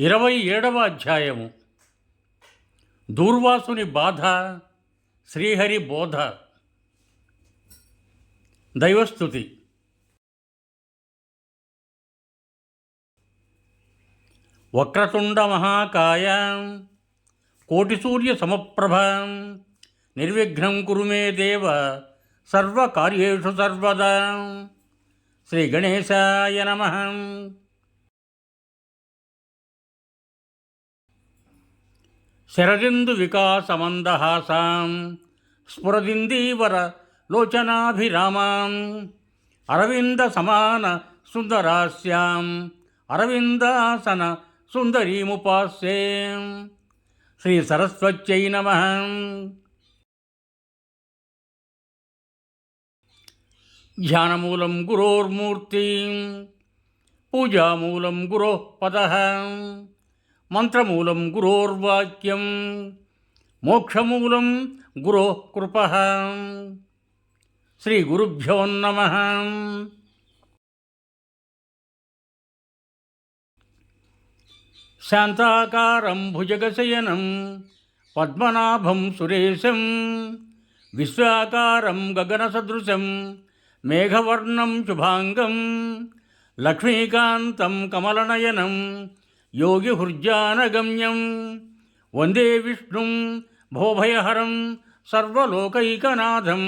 ఇరవై ఏడవ అధ్యాయము. దూర్వాసుని బాధ శ్రీహరి బోధ. దైవస్థుతి. వక్రతుండ మహాకాయ కోటిసూర్య సమప్రభ నిర్విఘ్నం కురు మే దేవ సర్వకార్యేషు సర్వదా. శ్రీ గణేశాయ నమ. శరదిందు వికాసమందహాసాం స్ఫురదిందీవర లోచనాభిరామాం అరవింద సమాన సుందరాస్యాం అరవిందాసన సుందరీముపాస్యే. శ్రీ సరస్వత్యై నమ. ధ్యానమూలం గురోర్మూర్తి పూజామూలం గురో పద. మంత్రమూలం గురోర్వాక్యం మోక్షమూలం గురో కృప శ్రీ గురుభ్యో నమ. శాంతాకారం భుజగశయనం పద్మనాభం సురేశం విశ్వాకారం గగనసదృశం మేఘవర్ణం శుభాంగం లక్ష్మీకాంతం కమలనయనం యోగి యోగిహృజ్జానగమ్యం వందే విష్ణుం భోభయహరం సర్వలోకైకనాథం.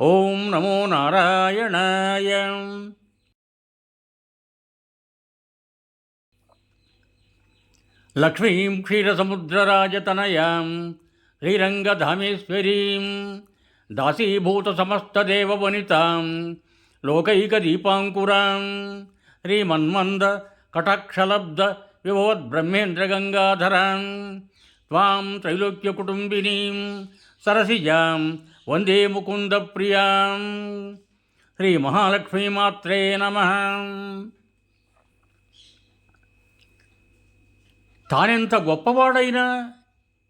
ఓం నమో నారాయణాయ. లక్ష్మీం క్షీరసముద్రరాజతనయాం శ్రీరంగధామేశ్వరీం దాసీభూతసమస్తదేవవనితాం లోకైకదీపాంకురాం శ్రీమన్మంద కటాక్షలబ్ధ విభవద్బ్రహ్మేంద్రగంగాధరాం త్వాం త్రైలోక్యకుటుంబినీం సరసిజాం వందే ముకుందప్రియాం. శ్రీమహాలక్ష్మీమాత్రే నమ. తానెంత గొప్పవాడైనా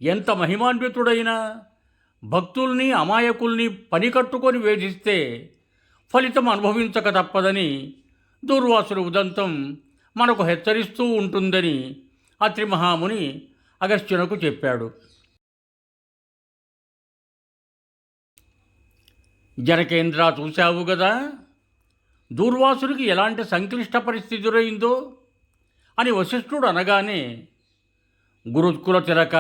ఎంత మహిమాన్వితుడైనా భక్తుల్ని అమాయకుల్ని పని కట్టుకొని వేధిస్తే ఫలితం అనుభవించక తప్పదని దూర్వాసుల ఉదంతం మనకు హెచ్చరిస్తూ ఉంటుందని అత్రి మహాముని అగస్త్యునకు చెప్పాడు. జనకేంద్ర చూశావు కదా దూర్వాసుడికి ఎలాంటి సంక్లిష్ట పరిస్థితి ఎదురైందో అని వశిష్ఠుడు అనగానే గురుత్కుల తిలక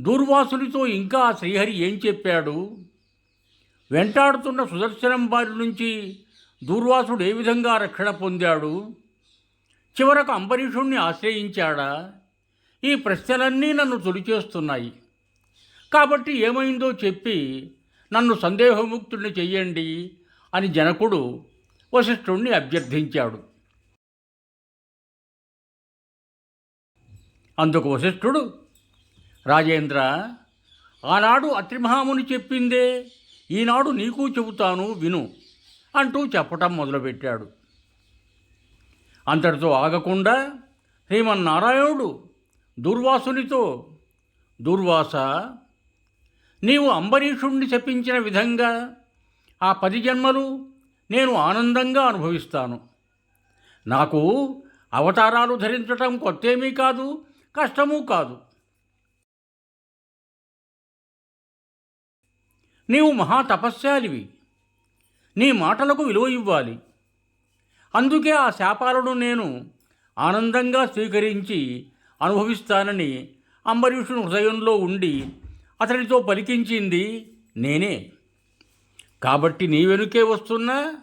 దూర్వాసునితో ఇంకా శ్రీహరి ఏం చెప్పాడు? వెంటాడుతున్న సుదర్శనం బారి నుంచి దూర్వాసుడు ఏ విధంగా రక్షణ పొందాడు? చివరకు అంబరీషుణ్ణి ఆశ్రయించాడా? ఈ ప్రశ్నలన్నీ నన్ను తొలిచేస్తున్నాయి కాబట్టి ఏమైందో చెప్పి నన్ను సందేహముక్తుడిని చెయ్యండి అని జనకుడు వశిష్ఠుణ్ణి అభ్యర్థించాడు. అందుకు వశిష్ఠుడు రాజేంద్ర ఆనాడు అత్రిమహాముని చెప్పిందే ఈనాడు నీకు చెబుతాను విను అంటూ చెప్పటం మొదలుపెట్టాడు. అంతటితో ఆగకుండా శ్రీమన్నారాయణుడు దుర్వాసునితో దుర్వాస నీవు అంబరీషుణ్ణి శపించిన విధంగా ఆ పది జన్మలు నేను ఆనందంగా అనుభవిస్తాను. నాకు అవతారాలు ధరించటం కొత్తేమీ కాదు కష్టమూ కాదు. నీవు మహా తపస్యాలివి నీ మాటలకు విలువ ఇవ్వాలి. అందుకే ఆ శాపాలను నేను ఆనందంగా స్వీకరించి అనుభవిస్తానని అంబరీషుని హృదయంలో ఉండి అతనితో పలికించింది నేనే. కాబట్టి నీ వెనుకే వస్తున్నా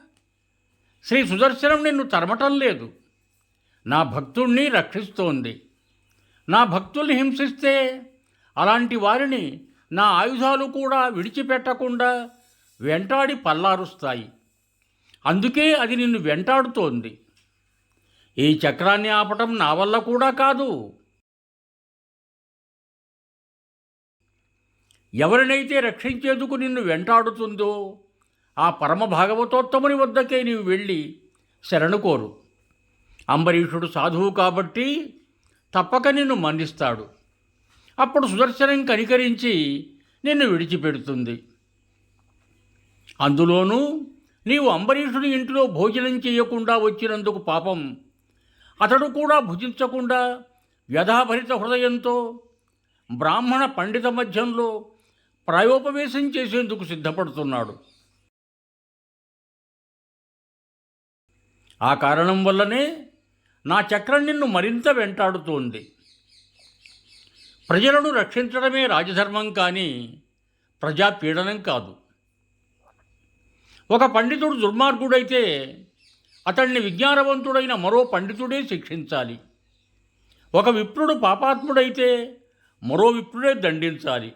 శ్రీ సుదర్శనం నిన్ను తరమటం లేదు. నా భక్తుణ్ణి రక్షిస్తోంది. నా భక్తుల్ని హింసిస్తే అలాంటి వారిని నా ఆయుధాలు కూడా విడిచిపెట్టకుండా వెంటాడి పల్లారుస్తాయి. అందుకే అది నిన్ను వెంటాడుతోంది. ఈ చక్రాన్ని ఆపటం నా వల్ల కూడా కాదు. ఎవరినైతే రక్షించేందుకు నిన్ను వెంటాడుతుందో ఆ పరమ భాగవతోత్తముని వద్దకే నీవు వెళ్ళి శరణు కోరు. అంబరీషుడు సాధువు కాబట్టి తప్పక నిన్ను మన్నిస్తాడు. అప్పుడు సుదర్శనం కనికరించి నిన్ను విడిచిపెడుతుంది. అందులోనూ నీవు అంబరీషుని ఇంటిలో భోజనం చేయకుండా వచ్చినందుకు పాపం. అతడు కూడా భుజించకుండా వ్యధాభరిత హృదయంతో బ్రాహ్మణ పండిత మధ్యంలో ప్రాయోపవేశం చేసేందుకు సిద్ధపడుతున్నాడు. ఆ కారణం వల్లనే నా చక్రం నిన్ను మరింత వెంటాడుతోంది. ప్రజలను రక్షించడమే రాజధర్మం కానీ ప్రజాపీడనం కాదు. ఒక పండితుడు దుర్మార్గుడైతే అతన్ని విజ్ఞానవంతుడైన మరో పండితుడే శిక్షించాలి. ఒక విప్రుడు పాపాత్ముడైతే మరో విప్రుడే దండించాలి.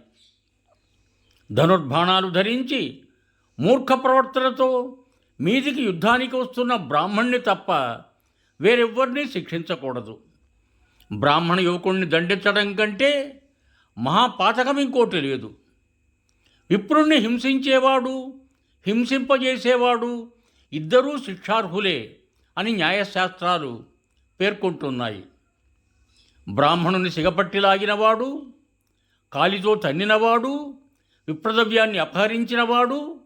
ధనుర్బాణాలు ధరించి మూర్ఖ ప్రవర్తనతో మీదికి యుద్ధానికి వస్తున్న బ్రాహ్మణ్ణి తప్ప వేరెవ్వరినీ శిక్షించకూడదు. బ్రాహ్మణ యువకుణ్ణి దండించడం కంటే మహాపాతకం ఇంకోటి లేదు. విప్రుణ్ణి హింసించేవాడు హింసింపజేసేవాడు ఇద్దరూ శిక్షార్హులే అని న్యాయశాస్త్రాలు పేర్కొంటున్నాయి. బ్రాహ్మణుని సిగపట్టిలాగినవాడు కాలితో తన్నినవాడు విప్రదవ్యాన్ని అపహరించినవాడు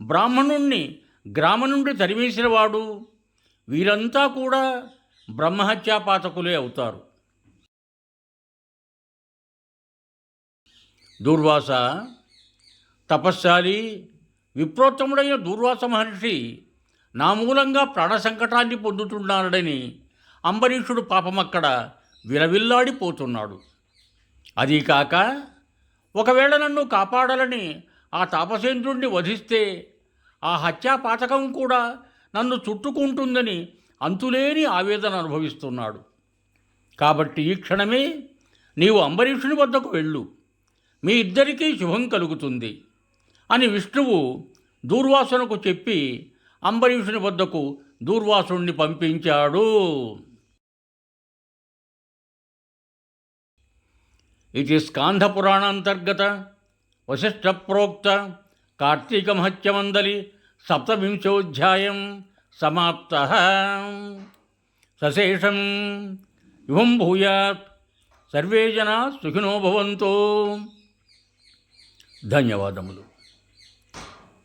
బ్రాహ్మణుణ్ణి గ్రామ నుండి తరిమేసినవాడు వీరంతా కూడా బ్రహ్మహత్యాపాతకులే అవుతారు. దూర్వాస తపస్శాలి విప్రోత్తముడైన దూర్వాస మహర్షి నా మూలంగా ప్రాణ సంకటాన్ని పొందుతున్నాడని అంబరీషుడు పాపమక్కడ విలవిల్లాడిపోతున్నాడు. అదీ కాక ఒకవేళ నన్ను కాపాడాలని ఆ తాపసేంద్రుణ్ణి వధిస్తే ఆ హత్యాపాతకం కూడా నన్ను చుట్టుకుంటుందని అంతులేని ఆవేదన అనుభవిస్తున్నాడు. కాబట్టి ఈ క్షణమే నీవు అంబరీషుని వద్దకు వెళ్ళు. మీ ఇద్దరికీ శుభం కలుగుతుంది. అని విష్ణువు దూర్వాసునకు చెప్పి అంబరీషుని వద్దకు దూర్వాసుణ్ణి పంపించాడు. ఇది స్కాంధపురాణాంతర్గత వశిష్ఠ ప్రోక్త కార్తీక మహత్యమందలి సప్తవింశోధ్యాయం సమాప్త. సశేషం యువం భూయాత్ సర్వే జనా సుఖినో భవంతో. ధన్యవాదములు.